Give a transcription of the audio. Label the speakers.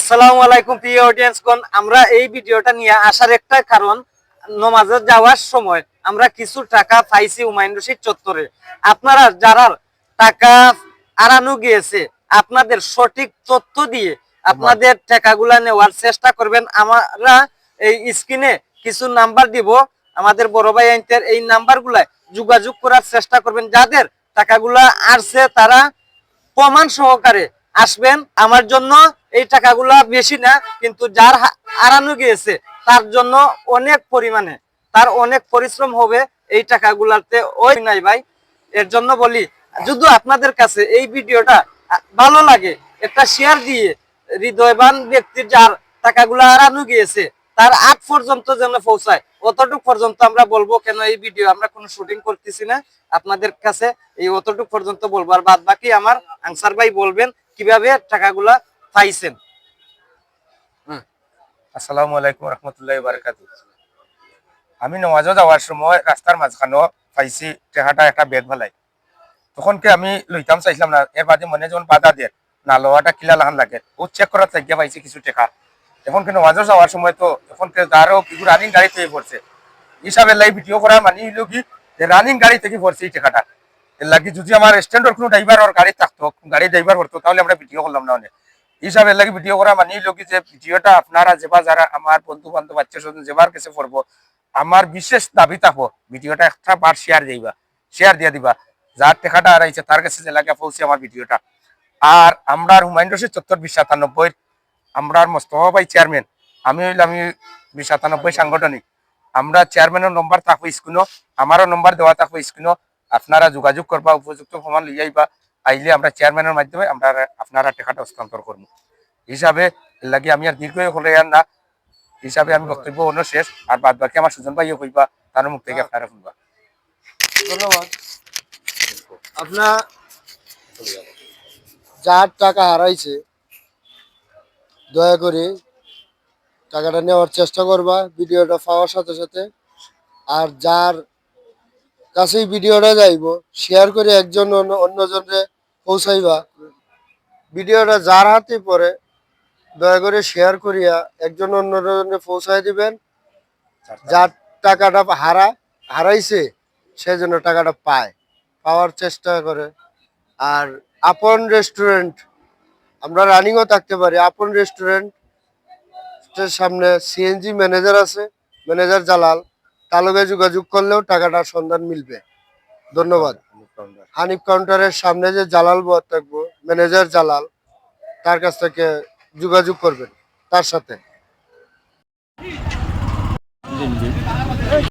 Speaker 1: আসসালামু আলাইকুম প্রিয় অডিয়েন্স কোন আমরা এই ভিডিওটা নিয়ে আসার একটা কারণ যাওয়ার সময় আমরা কিছু টাকা পাইছি রশিদ চত্বরে। আপনারা যারা টাকা আড়ানো গিয়েছে, আপনাদের সঠিক তথ্য দিয়ে আপনাদের টাকাগুলা নেওয়ার চেষ্টা করবেন। আমরা এই স্ক্রিনে কিছু নাম্বার দিব। আমাদের বড় ভাই আইনতের এই নাম্বারগুলা যোগাযোগ করার চেষ্টা করবেন। যাদের টাকাগুলা আসছে, তারা প্রমাণ সহকারে আসবেন। আমার জন্য এই টাকাগুলা বেশি না, কিন্তু যার হারানো গিয়েছে, তার জন্য অনেক পরিমাণে, তার অনেক পরিশ্রম হবে এই টাকাগুলাতে। ওই নাই ভাই, এর জন্য বলি যদি আপনাদের কাছে এই ভিডিওটা ভালো লাগে, একটা শেয়ার দিয়ে হৃদয়বান ব্যক্তির যার টাকাগুলা হারানো গিয়েছে, তার আগ পর্যন্ত যেন পৌঁছায়, অতটুক পর্যন্ত আমরা বলব কেন এই ভিডিও আমরা কোনো শুটিং করতেছি না। আপনাদের কাছে এই অতটুক পর্যন্ত বলব। আর বাদ বাকি আমার আনসার ভাই বলবেন কীভাবে টাকাগুলা পাইছেন
Speaker 2: আসসালামু আলাইকুম রহমতুল্লাহ বারকাত আমি নমাজও যাওয়ার সময় রাস্তার মাঝখানেও পাইছি টেকাটা একটা বেগ ফেলাই তখনকে আমি লইতাম, চাইছিলাম না, এর বাদে মনে যখন বাধা দিয়ে না লোহাটা কিলা লাহান লাগে, ও চেক করার থেকে পাইছি কিছু টেকা এখন কিন্তু নমাজও যাওয়ার সময় তো এখন তারও কিছু রানিং গাড়ি থেকে পড়ছে হিসাবে লাই ভিডিও করার মানে হইল কি রানিং গাড়ি থেকে পড়ছে এই টেকাটা এর লাগি যদি আমার স্ট্যান্ডার্ড কোনো ড্রাইভার ওর গাড়ি থাকতো গাড়ি ড্রাইভার হতো, তাহলে আমরা ভিডিও করলাম না অনেক হিসাবে লাগে ভিডিও করা মানে হইল কি যে ভিডিওটা আপনারা যেবা যারা আমার বন্ধু বান্ধব আত্মীয় স্বজন যেবার পড়ব আমার বিশেষ দাবি ভিডিওটা একটা বার শেয়ার দিবা শেয়ার দিয়ে দিবা, যার তার কাছে যে লাগে পৌঁছে আমার ভিডিওটা আর আমরা হুমায়ুন রশিদ চত্বর বিশ সাতানব্বই আমরা মোস্তফা চেয়ারম্যান আমি আমি বিশ সাতানব্বই সাংগঠনিক। আমরা চেয়ারম্যানের নম্বর থাকব স্ক্রিনও আমারও নম্বর দেওয়া থাকব স্ক্রিনও আপনারা যোগাযোগ করবা, উপযুক্ত প্রমাণ লিয়ে আইবা আইলে আমরা চেয়ারম্যানের মাধ্যমে আমরা আপনারা টাকাটা হস্তান্তর করব। হিসাবে লাগি আমি আর দীর্ঘ হলে আর না। হিসাবে আমি বক্তব্য অন্য শেষ আর বাদ বাকি আমার সুজন ভাইও কইবা তার মুখ থেকে আপনারা শুনবা।
Speaker 3: ধন্যবাদ। আপনার যার টাকা হারাইছে দয়া করে টাকাটা নেওয়ার চেষ্টা করবা ভিডিওটা পাওয়ার সাথে সাথে। আর যার কাছেই ভিডিওটা যাইব শেয়ার করে একজন অন্য অন্যজনকে পৌঁছাইবা। ভিডিওটা যার হাতে পরে দয়া করে শেয়ার করিয়া একজন অন্যজনকে পৌঁছাই দিবেন। যার টাকাটা হারা, হারাইছে, সে যেন টাকাটা পায়। পাওয়ার চেষ্টা করে। আর আপন রেস্টুরেন্ট আমরা রানিংও থাকতে পারি। আপন রেস্টুরেন্ট সামনে সিএনজি ম্যানেজার আছে ম্যানেজার জালাল। তালবে যোগাযোগ করলেও টাকাটার সন্ধান মিলবে। ধন্যবাদ। হানিফ কাউন্টারের সামনে যে জালাল বর থাকব ম্যানেজার জালাল, তার কাছ থেকে যোগাযোগ করবেন, তার সাথে।